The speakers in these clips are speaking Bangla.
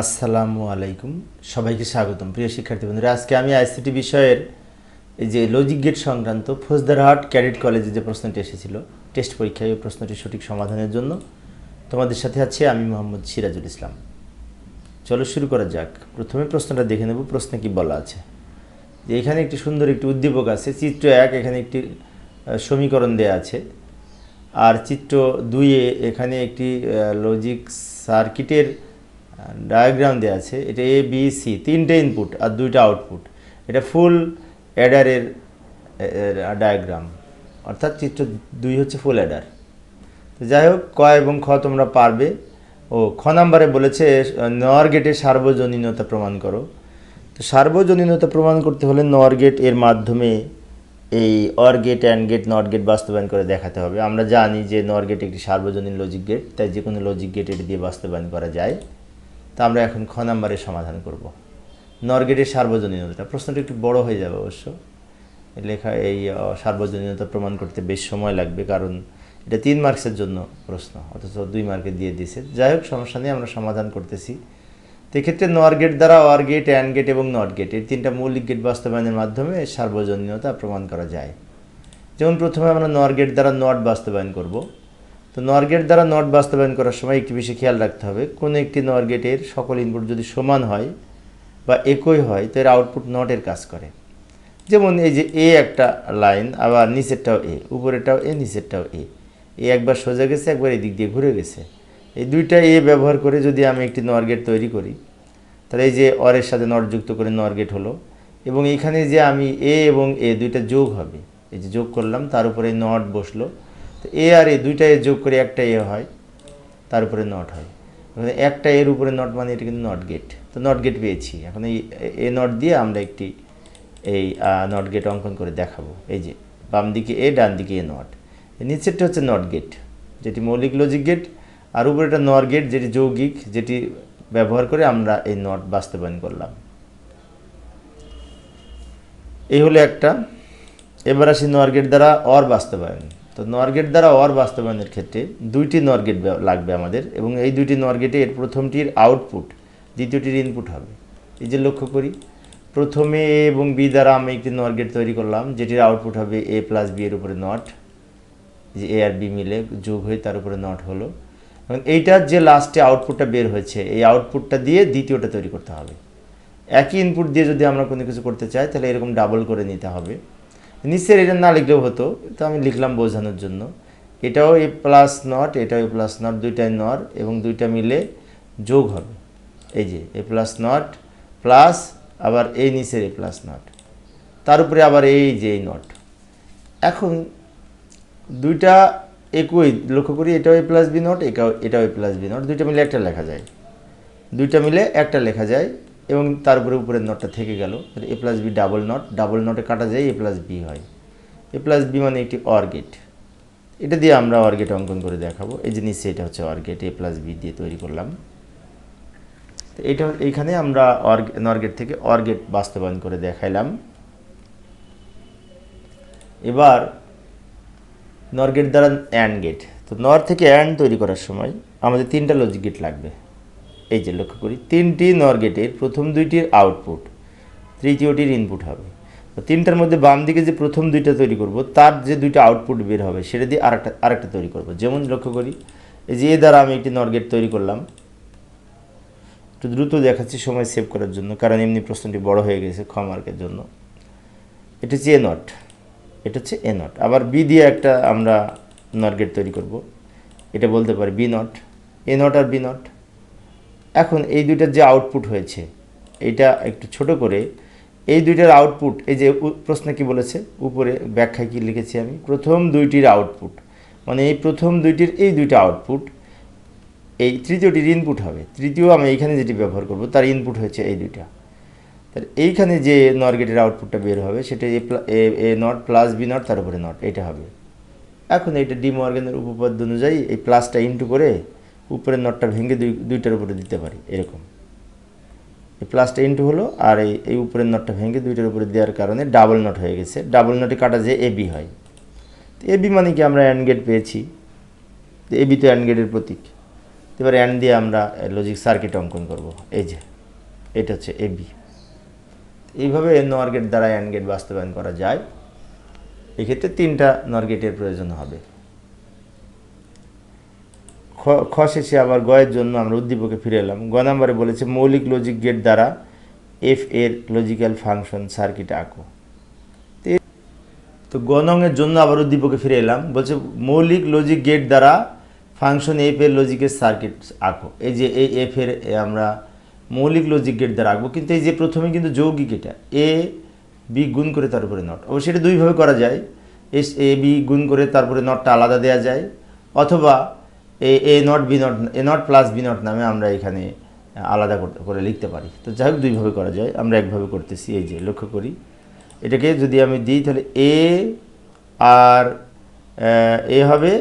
আসসালামু আলাইকুম। সবাইকে স্বাগতম। প্রিয় শিক্ষার্থী বন্ধুরা, আজকে আমি আইসিটি বিষয়ের এই যে লজিক গেট সংক্রান্ত ফৌজদারহাট ক্যাডেট কলেজে যে প্রশ্নটি এসেছিল টেস্ট পরীক্ষায় ওই প্রশ্নটি সঠিক সমাধানের জন্য তোমাদের সাথে আছে আমি মোহাম্মদ সিরাজুল ইসলাম। চলো শুরু করা যাক। প্রথমে প্রশ্নটা দেখে নেব, প্রশ্নে কি বলা আছে। যে এখানে একটি সুন্দর একটি উদ্দীপক আছে, চিত্র এক, এখানে একটি সমীকরণ দেয়া আছে। আর চিত্র দুইয়ে এখানে একটি লজিক সার্কিটের ডায়াগ্রাম দেওয়া আছে, এটা এ বি সি তিনটে ইনপুট আর দুইটা আউটপুট এটা ফুল অ্যাডারের ডায়াগ্রাম অর্থাৎ চিত্র দুই হচ্ছে ফুল অ্যাডার তো যাই হোক, ক এবং খ তোমরা পারবে। ও, খ নাম্বারে বলেছে, নর গেটের সার্বজনীনতা প্রমাণ করো। তো সার্বজনীনতা প্রমাণ করতে হলে নর গেটের মাধ্যমে এই OR gate AND gate NOT gate বাস্তবায়ন করে দেখাতে হবে। আমরা জানি যে নর গেট একটি সার্বজনীন লজিক গেট তাই যে কোনো লজিক গেট এটি দিয়ে বাস্তবায়ন করা যায়। তা আমরা এখন খ নাম্বারে সমাধান করব। নরগেটের সার্বজনীনতা প্রশ্নটা একটু বড় হয়ে যাবে অবশ্য। লেখা এই সার্বজনীনতা প্রমাণ করতে বেশ সময় লাগবে, কারণ এটা তিন মার্কসের জন্য প্রশ্ন, অথচ দুই মার্কে দিয়ে দিয়েছে। যাই হোক, সমস্যা নিয়ে আমরা সমাধান করতেছি। তো এক্ষেত্রে নর গেট দ্বারা অর গেট অ্যান্ড গেট এবং নট গেট, এই তিনটা মৌলিক গেট বাস্তবায়নের মাধ্যমে সার্বজনীনতা প্রমাণ করা যায়। যেমন প্রথমে আমরা নর গেট দ্বারা নট বাস্তবায়ন করব। তো নর গেট দ্বারা নট বাস্তবায়ন করার সময় একটি বিষয় খেয়াল রাখতে হবে। কোনো একটি নর গেটের সকল ইনপুট যদি সমান হয় বা একই হয়, তো এর আউটপুট নটের কাজ করে। যেমন এই যে এ একটা লাইন আবার নিচেরটাও এ উপরেরটাও এ নিচেরটাও এ এ একবার সোজা গেছে, একবার এদিক দিয়ে ঘুরে গেছে। এই দুইটা এ ব্যবহার করে যদি আমি একটি নর গেট তৈরি করি, তাহলে এই যে অরের সাথে নট যুক্ত করে নর গেট হলো, এবং এখানে যে আমি এ এবং এ দুইটা যোগ হবে, এই যে যোগ করলাম, তার উপরে নট বসল তো এ আর এ দুইটা এ যোগ করে একটা এ হয় তার উপরে নট হয় একটা এর উপরে নট মানে এটা কিন্তু নট গেট তো নট গেট পেয়েছি। এখন এই এ নট দিয়ে আমরা একটি এই নট গেট অঙ্কন করে দেখাবো। এই যে, বাম দিকে এ, ডান দিকে এ নট নিচেরটা হচ্ছে নট গেট যেটি মৌলিক লজিক গেট আর উপরেটা নর গেট যেটি যৌগিক, যেটি ব্যবহার করে আমরা এই নট বাস্তবায়ন করলাম। এই হলো একটা। এবার আসি নর গেট দ্বারা অর বাস্তবায়ন। তো নর গেট দ্বারা অর বাস্তবায়নের ক্ষেত্রে দুইটি নর গেট লাগবে আমাদের এবং এই দুইটি নর গেটে এর প্রথমটির আউটপুট দ্বিতীয়টির ইনপুট হবে। এই যে লক্ষ্য করি, প্রথমে এ এবং বি দ্বারা আমি একটি নর গেট তৈরি করলাম, যেটির আউটপুট হবে এ প্লাস বি এর উপরে নট যে এ আর বি মিলে যোগ হয়ে তার উপরে নট হলো। এবং এইটার যে লাস্টে আউটপুটটা বের হয়েছে, এই আউটপুটটা দিয়ে দ্বিতীয়টা তৈরি করতে হবে। একই ইনপুট দিয়ে যদি আমরা কোনো কিছু করতে চাই, তাহলে এরকম ডাবল করে নিতে হবে। নিচের এটা না লিখলেও হতো তো আমি লিখলাম বোঝানোর জন্য। এটাও এ প্লাস নট এটাও এ প্লাস নট দুইটাই নর এবং দুইটা মিলে যোগ হবে। এই যে, এ প্লাস নট প্লাস আবার এই নিচের এ প্লাস নট তার উপরে আবার এই যে এই নট এখন দুইটা একই, লক্ষ্য করি এটাও এ প্লাস বি নট এটাও এটাও এ প্লাস বি নট দুইটা মিলে একটা লেখা যায়। দুইটা মিলে একটা লেখা যায়। এবং তার উপরে উপরের নটটা থেকে গেল। A plus B double NOT double নটে কাটা যায় এ প্লাস বি হয়। এ প্লাস বি মানে একটি অর গেট এটা দিয়ে আমরা অর গেট অঙ্কন করে দেখাবো। এই যে নিচে এটা হচ্ছে OR gate A plus B দিয়ে তৈরি করলাম। তো এটা এইখানে আমরা অর নর গেট থেকে অর গেট বাস্তবায়ন করে দেখাইলাম। এবার নর গেট দ্বারা অ্যান্ড গেট তো নর থেকে অ্যান্ড তৈরি করার সময় আমাদের তিনটা লজিক গেট লাগবে। এই যে লক্ষ্য করি, তিনটি নর গেটের প্রথম দুইটির আউটপুট তৃতীয়টির ইনপুট হবে। তিনটার মধ্যে বাম দিকে যে প্রথম দুইটা তৈরি করব, তার যে দুইটা আউটপুট বের হবে, সেটা দিয়ে আরেকটা আরেকটা তৈরি করব। যেমন লক্ষ্য করি, এই যে এ দ্বারা আমি একটি নর গেট তৈরি করলাম, একটু দ্রুত দেখাচ্ছি সময় সেভ করার জন্য, কারণ এমনি প্রশ্নটি বড় হয়ে গেছে খ মার্কের জন্য। এটা হচ্ছে এ নট এটা হচ্ছে এ নট আবার বি দিয়ে একটা আমরা নট গেট তৈরি করব। এটা বলতে পারি বি নট এ নট আর বি নট এখন এই দুইটার যে আউটপুট হয়েছে এইটা একটু ছোট করে, এই দুইটার আউটপুট এই যে প্রশ্নে কি বলেছে, উপরে ব্যাখ্যায় কি লিখেছি আমি? প্রথম দুইটির আউটপুট মানে এই প্রথম দুইটির এই দুইটা আউটপুট এই তৃতীয়টির ইনপুট হবে। তৃতীয় আমি এইখানে যেটি ব্যবহার করব, তার ইনপুট হয়েছে এই দুইটা। তার এইখানে যে নর গেটের আউটপুটটা বের হবে, সেটা A A NOT plus B NOT তার উপরে নট এটা হবে। এখন এইটা ডি মর্গানের উপপাদ্য অনুযায়ী এই প্লাসটা ইনটু করে উপরের নটটা ভেঙে দুই, দুইটার উপরে দিতে পারি, এরকম। এই প্লাসটা ইনটু হলো, আর এই এই উপরের নটটা ভেঙে দুইটার উপরে দেওয়ার কারণে ডাবল নট হয়ে গেছে। ডাবল নটে কাটা যে এ বি হয়। তো এ বি মানে কি? আমরা অ্যান্ড গেট পেয়েছি। এ বি তো অ্যান্ড গেটের প্রতীক। এবার অ্যান্ড দিয়ে আমরা লজিক সার্কিট অঙ্কন করব। এই যে, এটা হচ্ছে এ বি এইভাবে নর গেট দ্বারা অ্যান্ড গেট বাস্তবায়ন করা যায়। এক্ষেত্রে তিনটা নর গেটের প্রয়োজন হবে। খ শেষে আবার গয়ের জন্য, আমরা উদ্দীপকে ফিরে এলাম। গ নাম্বারে বলেছে, মৌলিক লজিক গেট দ্বারা এফ এর লজিক্যাল ফাংশন সার্কিট আঁকো। তো গণংয়ের জন্য আবার উদ্দীপকে ফিরে এলাম। বলছে, মৌলিক লজিক গেট দ্বারা ফাংশন এফ এর লজিকের সার্কিট আঁকো। এই যে এই এফ এর আমরা মৌলিক লজিক গেট দ্বারা আঁকবো, কিন্তু এই যে প্রথমে কিন্তু যৌগিক এটা। এ বি গুণ করে তার উপরে নট অবশ্যই এটা দুইভাবে করা যায়। এস এ বি গুণ করে তারপরে নটটা আলাদা দেওয়া যায়। অথবা A A NOT B NOT A NOT plus B NOT নামে আমরা এখানে আলাদা করে লিখতে পারি। তো যাই হোক, দুইভাবে করা যায়। আমরা একভাবে করতেছি, এই যে লক্ষ্য করি। এটাকে যদি আমি দিই, তাহলে এ আর এ হবে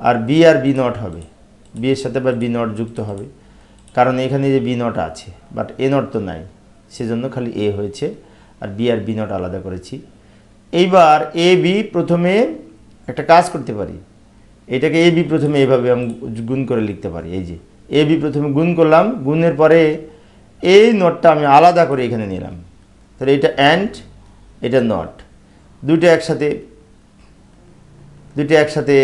আর বি আর বি নট হবে। বি এর সাথে আবার বি নট যুক্ত হবে। কারণ এখানে যে বি নট আছে বাট এ নট তো নাই। সেজন্য খালি এ হয়েছে আর বি আর বি নট আলাদা করেছি। এইবার এ বি প্রথমে একটা কাজ করতে পারি। এটাকে এ বি প্রথমে এভাবে আমি গুণ করে লিখতে পারি, এই যে এ বি প্রথমে গুণ করলাম, গুণের পরে এই নটটা আমি আলাদা করে এখানে নিলাম। তাহলে এটা অ্যান্ড এটা নট দুটো একসাথে দুটো একসাথে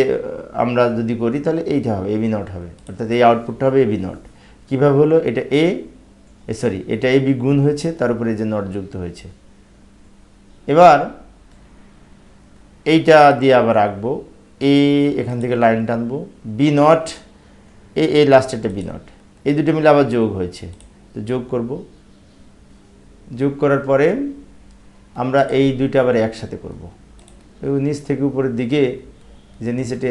আমরা যদি করি তাহলে এইটা হবে এবি নট হবে। অর্থাৎ এই আউটপুটটা হবে এবি নট কীভাবে হলো? এটা এ সরি এটা এবি গুণ হয়েছে, তার উপরে যে নট যুক্ত হয়েছে। এবার এইটা দিয়ে আবার আঁকবো। এ এখান থেকে লাইন টানবো। বি নট এ এ লাস্টেরটা বি নট এই দুটো মিলে আবার যোগ হয়েছে। তো যোগ করব। যোগ করার পরে আমরা এই দুইটা আবার একসাথে করব। নিচ থেকে উপরের দিকে যে নিচেটে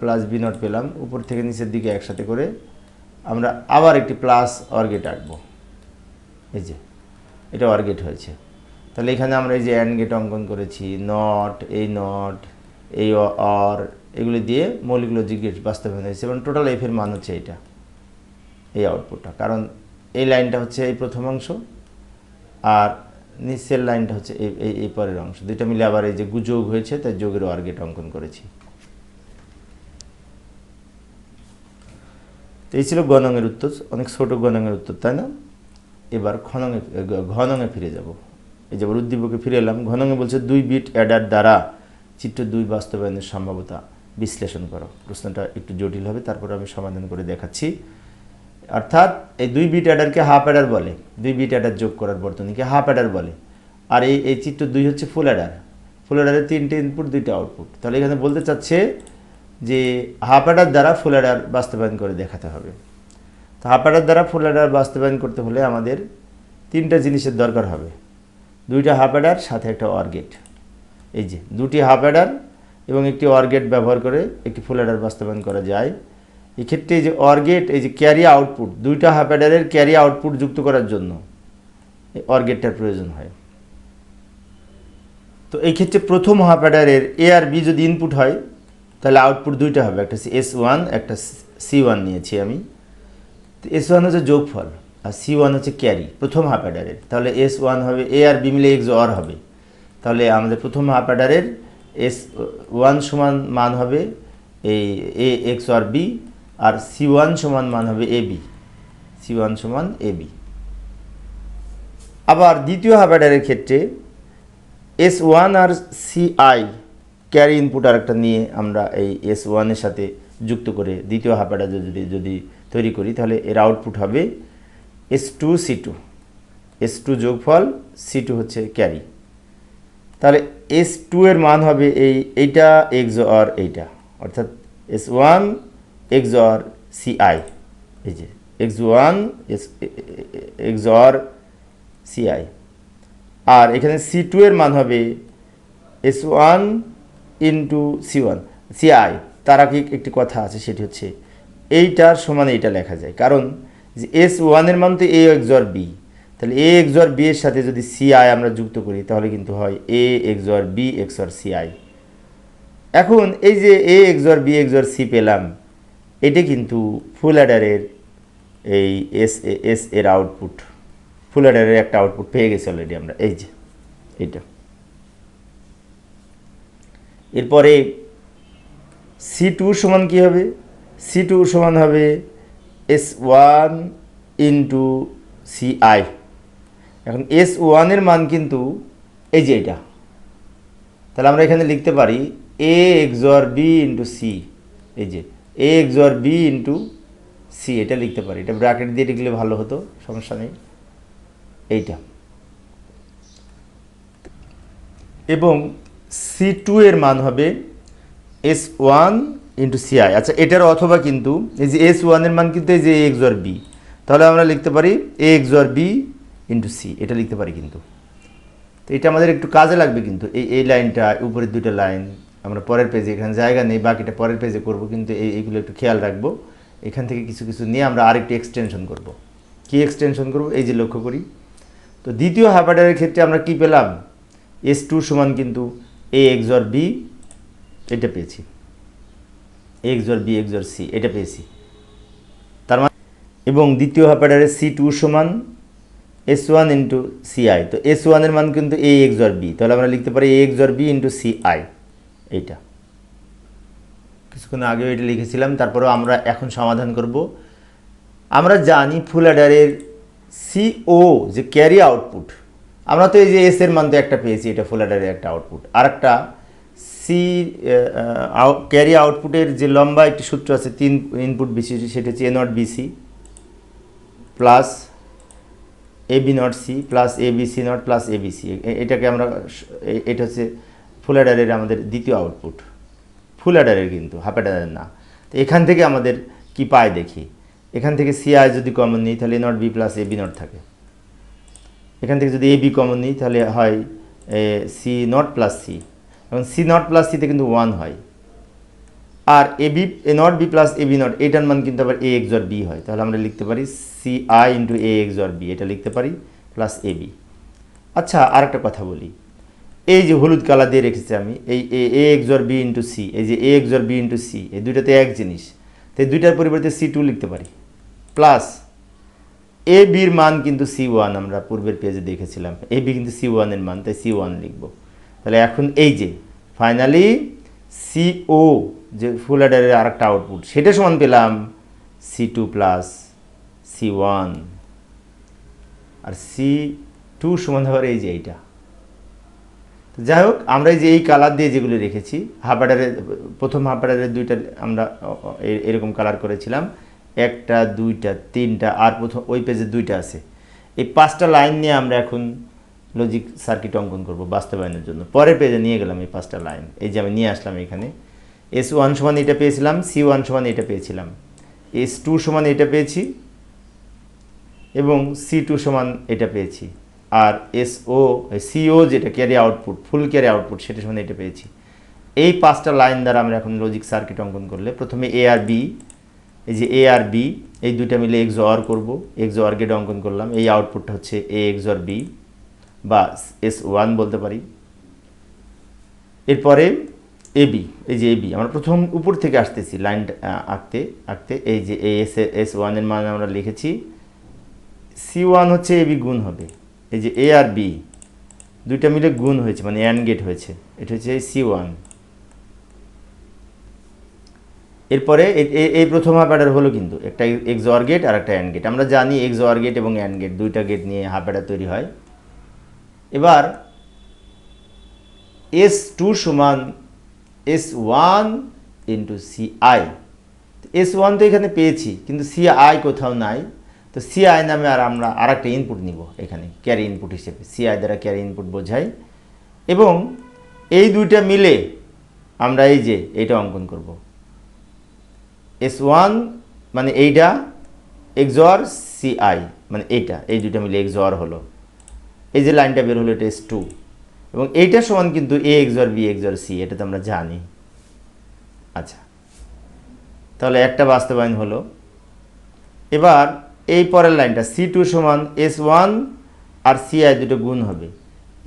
প্লাস বি নট পেলাম, উপর থেকে নিচের দিকে একসাথে করে আমরা আবার একটি প্লাস অর্গেট আঁকবো। এই যে, এটা অর্গেট হয়েছে। তাহলে এখানে আমরা এই যে অ্যান্ড গেট অঙ্কন করেছি নট এই নট এই অর এগুলি দিয়ে মৌলিক লজিক গেট বাস্তবায়ন হয়েছে। এবং টোটাল এফের মান হচ্ছে এইটা, এই আউটপুটটা কারণ এই লাইনটা হচ্ছে এই প্রথম অংশ, আর নিচের লাইনটা হচ্ছে এই এই পরের অংশ। দুইটা মিলে আবার এই যে গুযোগ হয়েছে, তাই যোগের অর্গেট অঙ্কন করেছি। তো এই ছিল গণঙের উত্তর। অনেক ছোট গণঙের উত্তর, তাই না? এবার খনঙে ঘনঙে ফিরে যাব। এই যে উদ্দীপকে ফিরে এলাম। ঘনঙে বলছে দুই বিট অ্যাডার দ্বারা চিত্র দুই বাস্তবায়নের সম্ভাবতা বিশ্লেষণ করো। প্রশ্নটা একটু জটিল হবে, তারপর আমি সমাধান করে দেখাচ্ছি। অর্থাৎ এই দুই বিট অ্যাডারকে হাফ অ্যাডার বলে। দুই বিট অ্যাডার যোগ করার বর্তনীকে হাফ অ্যাডার বলে। আর এই এই চিত্র দুই হচ্ছে ফুল অ্যাডার। ফুল অ্যাডারের তিনটে ইনপুট দুইটা আউটপুট তাহলে এখানে বলতে চাচ্ছে যে হাফ অ্যাডার দ্বারা ফুল অ্যাডার বাস্তবায়ন করে দেখাতে হবে। তো হাফ অ্যাডার দ্বারা ফুল অ্যাডার বাস্তবায়ন করতে হলে আমাদের তিনটা জিনিসের দরকার হবে। দুইটা হাফ অ্যাডার, সাথে একটা অর্গেট এই যে দুটি হাফ অ্যাডার এবং একটি অর্গেট ব্যবহার করে একটি ফুল অ্যাডার বাস্তবায়ন করা যায়। এক্ষেত্রে এই যে অর্গেট এই যে ক্যারি আউটপুট দুইটা হাফ অ্যাডারের ক্যারি আউটপুট যুক্ত করার জন্য অর্গেটটার প্রয়োজন হয়। তো এই ক্ষেত্রে প্রথম হাফ অ্যাডারের এ আর বি যদি ইনপুট হয়, তাহলে আউটপুট দুইটা হবে, একটা এস ওয়ান একটা সি ওয়ান নিয়েছি আমি। তো এস ওয়ান হচ্ছে যোগফল আর সি ওয়ান হচ্ছে ক্যারি প্রথম হাফ অ্যাডারের। তাহলে এস ওয়ান হবে এ আর বি মিলে এক্স অর হবে। তাহলে আমাদের প্রথম হাফ অ্যাডারের এস, ওয়ান সমান মান হবে এই এ, এক্স আর বি, আর সি ওয়ান সমান মান হবে এ, বি। সি ওয়ান সমান এ, বি। আবার দ্বিতীয় হাফ অ্যাডারের ক্ষেত্রে এস ওয়ান আর সি আই ক্যারি ইনপুট আর একটা নিয়ে আমরা এই এস ওয়ানের সাথে যুক্ত করে দ্বিতীয় হাফ অ্যাডার যদি যদি তৈরি করি, তাহলে এর আউটপুট হবে S two C two. S two যোগফল সি টু হচ্ছে ক্যারি। তাহলে এস টু এর মান হবে এই এইটা এক্স অর এইটা। অর্থাৎ S one XOR C I এই যে X one S XOR C I আর এখানে সি টু এর মান হবে S one into C one C I তার আগে একটি কথা আছে, সেটি হচ্ছে এইটার সমান এইটা লেখা যায়। কারণ যে এস ওয়ানের মান তো এ এক্স এক্সর বি তাহলে এ এক্সর বি এর সাথে যদি সি আই আমরা যুক্ত করি, তাহলে কিন্তু হয় A X XOR B XOR C I এখন এই যে A X XOR B X XOR C পেলাম, এটা কিন্তু ফুল অ্যাডারের এই এস এস এর আউটপুট ফুল অ্যাডারের একটা আউটপুট পেয়ে গেছি অলরেডি আমরা। এই যে, এইটা। এরপরে সি টু সমান কী হবে? সি টু সমান হবে S one into C I এখন এস ওয়ানের মান কিন্তু এই যে এটা। তাহলে আমরা এখানে লিখতে পারি A XOR B into C এই যে A XOR B into C এটা লিখতে পারি। এটা ব্র্যাকেট দিয়ে লিখলে ভালো হতো, সমস্যা নেই। এইটা। এবং সি টু এর মান হবে S one into C I আচ্ছা এটার অথবা কিন্তু, এই যে এস ওয়ানের মান কিন্তু এই যে এক্স অর বি তাহলে আমরা লিখতে পারি A XOR B into C এটা লিখতে পারি কিন্তু। তো এটা আমাদের একটু কাজে লাগবে কিন্তু, এই এই লাইনটা, উপরের দুটো লাইন, আমরা পরের পেজে এখানে জায়গা নেই, বাকিটা পরের পেজে করব, কিন্তু এই, এইগুলো একটু খেয়াল রাখব। এখান থেকে কিছু কিছু নিয়ে আমরা আরেকটু এক্সটেনশন করব। কি এক্সটেনশন করব? এই যে লক্ষ্য করি। তো দ্বিতীয় হাফাডারের ক্ষেত্রে আমরা কি পেলাম? এস টু সমান কিন্তু এ এক্সর বি এটা পেয়েছি। এক্সর বি এক্সর সি এটা পেয়েছি। তার মানে এবং দ্বিতীয় হাফাডারে সি টু সমান S one into C I তো এস ওয়ানের মান কিন্তু এ এক্সর বি তাহলে আমরা লিখতে পারি A XOR B into C I এইটা। কিছুক্ষণ আগেও এটা লিখেছিলাম, তারপরেও আমরা এখন সমাধান করব। আমরা জানি ফুল অ্যাডারের সিও যে ক্যারি আউটপুট আমরা তো এই যে এস এর মান তো একটা পেয়েছি, এটা ফুল অ্যাডারের একটা আউটপুট আর একটা সি ক্যারি আউটপুটের যে লম্বা একটি সূত্র আছে, তিন ইনপুট বিসি সেটা হচ্ছে A NOT B C plus A B NOT C plus A B C NOT plus A B C এটাকে আমরা এটা হচ্ছে ফুল অ্যাডারের আমাদের দ্বিতীয় আউটপুট ফুল অ্যাডারের কিন্তু হাফ অ্যাডারের না। তো এখান থেকে আমাদের কি পায় দেখি? এখান থেকে সি আই যদি কমন নিই তাহলে NOT B plus A B NOT থাকে। এখান থেকে যদি এ বি কমন নিই তাহলে হয় সি নট প্লাস সি এবং সি নট প্লাস সিতে কিন্তু ওয়ান হয়। আর A B A NOT B plus A B NOT এটার মান কিন্তু আবার এ এক্স বি হয়। তাহলে আমরা লিখতে পারি C, I into A XOR B, এটা লিখতে পারি প্লাস এ বি। আচ্ছা আর একটা কথা বলি। এই যে হলুদ কালার দিয়ে রেখেছি আমি, এই A XOR B into C, এই যে A XOR B into C, এই দুইটাতে এক জিনিস। তো এই দুইটার পরিবর্তে সি টু লিখতে পারি। প্লাস এ বির মান কিন্তু সি ওয়ান, আমরা পূর্বের পেজে দেখেছিলাম। এ বি কিন্তু সি ওয়ানের মান, তাই সি ওয়ান লিখব। তাহলে এখন এই যে ফাইনালি সিও যে ফুল অ্যাডারের আর একটা আউটপুট সেটা সমান পেলাম, C two plus C one. আর সি টু সমান হওয়ার এই যে এইটা। যাই হোক, আমরা এই যে এই কালার দিয়ে যেগুলো রেখেছি হাফ হাফাডারের প্রথম হাফ হাফাডারের দুইটা আমরা এরকম কালার করেছিলাম। একটা, দুইটা, তিনটা, আর প্রথম, ওই পেজে দুইটা আছে। এই পাঁচটা লাইন নিয়ে আমরা এখন লজিক সার্কিট অঙ্কন করব বাস্তবায়নের জন্য। পরের পেজে নিয়ে গেলাম এই পাঁচটা লাইন এই যে আমি নিয়ে আসলাম এখানে। এস ওয়ান সমান এটা পেয়েছিলাম সি ওয়ান সমান এটা পেয়েছিলাম। এস টু সমান এটা পেয়েছি এবং সি টু সমান এটা পেয়েছি। আর এসও সিও যেটা carry output full carry output সেটা সমান এটা পেয়েছি। এই পাঁচটা লাইন দ্বারা আমরা এখন লজিক সার্কিট অঙ্কন করলে প্রথমে এ আর বি এই যে এ আর বি এই দুইটা মিলে এক্স অর করব। এক্স অর গেট অঙ্কন করলাম। এই আউটপুটটা হচ্ছে এ এক্স অর বি বা এস ওয়ান বলতে পারি। এরপরে এ বি এই যে এ বি আমরা প্রথম উপর থেকে আসতেছি লাইন আঁকতে আঁকতে। এই যে এ এস এস ওয়ানের মান আমরা লিখেছি। সি ওয়ান হচ্ছে এবি গুণ হবে। এই যে এ আর বি দুইটা মিলে গুণ হয়েছে মানে অ্যান্ড গেট হয়েছে। এটা হচ্ছে সি ওয়ান এরপরে এ- এ- এই প্রথম হাফ অ্যাডার হলো কিন্তু, একটা এক্স অর গেট আর একটা অ্যান্ড গেট আমরা জানি এক্স অর গেট এবং অ্যান্ড গেট দুইটা গেট নিয়ে হাফ অ্যাডার তৈরি হয়। এবার এস টু সমান S one into C I S one তো এখানে পেয়েছি, কিন্তু সি আই কোথাও নাই। তো সি আই নামে আর আমরা আর একটা ইনপুট নিব এখানে ক্যারি ইনপুট হিসেবে। সি আই দ্বারা ক্যারি ইনপুট বোঝাই। এবং এই দুইটা মিলে আমরা এই যে এইটা অঙ্কন করব। এস ওয়ান মানে এইটা এক্সর সি আই মানে এইটা, এই দুইটা মিলে এক্সর হলো। এই যে লাইনটা বের হলো এটা এস টু এবং এইটা সমান কিন্তু A XOR B XOR C এটা তো আমরা জানি। আচ্ছা তাহলে একটা বাস্তবায়ন হলো। এবার এই পরের লাইনটা সি টু সমান এস ওয়ান আর সি আই দুটো গুণ হবে।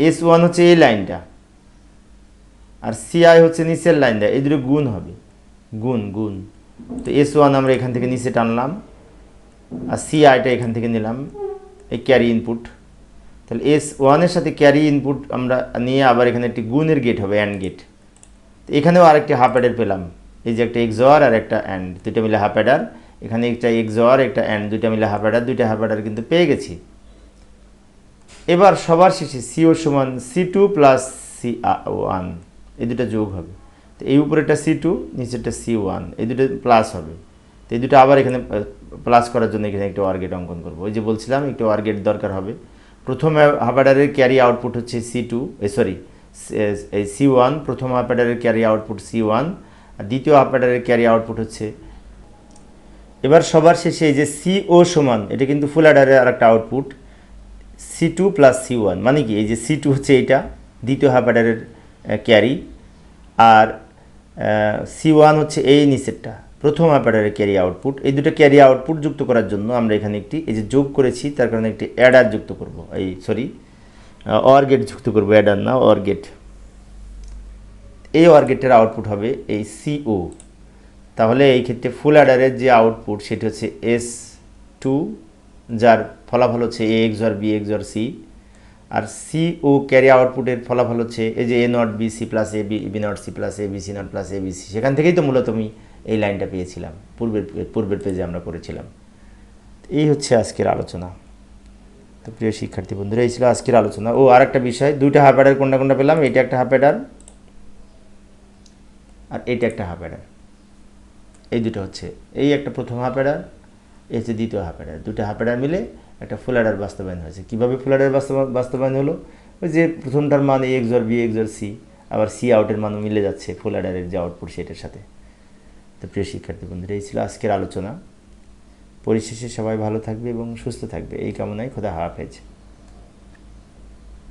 এস ওয়ান হচ্ছে এই লাইনটা আর সি আই হচ্ছে নিচের লাইনটা, এই দুটো গুণ হবে। গুণ গুণ। তো এস ওয়ান আমরা এখান থেকে নিচে টানলাম আর সি আইটা এখান থেকে নিলাম, এই ক্যারি ইনপুট তাহলে এস ওয়ানের সাথে ক্যারি ইনপুট আমরা নিয়ে আবার এখানে একটি গুণের গেট হবে অ্যান্ড গেট তো এখানেও আরেকটি হাফ অ্যাডার পেলাম, এই যে একটা এক্সর আর একটা অ্যান্ড দুটো মিলে হাফ অ্যাডার এখানে একটা এক্সর একটা অ্যান্ড দুইটা মিলে হাফ অ্যাডার দুইটা হাফ অ্যাডার কিন্তু পেয়ে গেছি। এবার সবার শেষে সিও সমান C two plus C one এই দুটো যোগ হবে। তো এই উপরেটা সি টু নিচেরটা সি ওয়ান এই দুটো প্লাস হবে। তো এই দুটো আবার এখানে প্লাস করার জন্য এখানে একটা ওয়ার্গেট অঙ্কন করব। ওই যে বলছিলাম, একটু ওয়ার্গেট দরকার হবে। প্রথম হাফাডারের ক্যারি আউটপুট হচ্ছে C two sorry C one প্রথম হাফাডারের ক্যারি আউটপুট সি ওয়ান দ্বিতীয় হাফাডারের ক্যারি আউটপুট হচ্ছে এবার সবার শেষে এই যে সিও সমান, এটা কিন্তু ফুল অ্যাডারের আর একটা output C two plus C one মানে কি? এই যে সি টু হচ্ছে এইটা, দ্বিতীয় হাফ অ্যাডারের ক্যারি আর সি ওয়ান হচ্ছে এই নিচেরটা, প্রথম অ্যাডারের ক্যারি আউটপুট এই দুটো ক্যারি আউটপুট যুক্ত করার জন্য আমরা এখানে একটি, এই যে যোগ করেছি, তার কারণে একটি অ্যাডার যুক্ত করব। এই সরি অর গেট যুক্ত করব অ্যাডার না অর গেট এই অর গেটের আউটপুট হবে এই সিও তাহলে এই ক্ষেত্রে ফুল অ্যাডারের যে আউটপুট সেটি হচ্ছে এস টু যার ফলাফল হচ্ছে A XOR B XOR C R C O carry আউটপুটের ফলাফল হচ্ছে এই যে A not B C plus A B B not C plus A B C not plus A B C সেখান থেকেই তো মূলত আমি এই লাইনটা পেয়েছিলাম, পূর্বের পূর্বের পেজে আমরা করেছিলাম। এই হচ্ছে আজকের আলোচনা। তো প্রিয় শিক্ষার্থী বন্ধুরা, এই ছিল আজকের আলোচনা। ও আর একটা বিষয়, দুইটা হাফ অ্যাডার কোনটা কোনটা পেলাম? এটা একটা হাফ অ্যাডার আর এটা একটা হাফ অ্যাডার এই দুটো হচ্ছে। এই একটা প্রথম হাফ অ্যাডার এই হচ্ছে দ্বিতীয় হাফ অ্যাডার দুটো হাফ অ্যাডার মিলে একটা ফুল অ্যাডার বাস্তবায়ন হয়েছে। কীভাবে ফুল অ্যাডার বাস্তব- বাস্তবায়ন হলো? ওই যে প্রথমটার মান A XOR B XOR C আবার সি আউটের মানও মিলে যাচ্ছে ফুল অ্যাডারের যে আউটপুট সেটার সাথে। তো প্রিয় শিক্ষার্থী বন্ধুরা, এই ছিল আজকের আলোচনা। পরিশেষে সবাই ভালো থাকবে এবং সুস্থ থাকবে। এই কামনায় খোদা হাফেজ।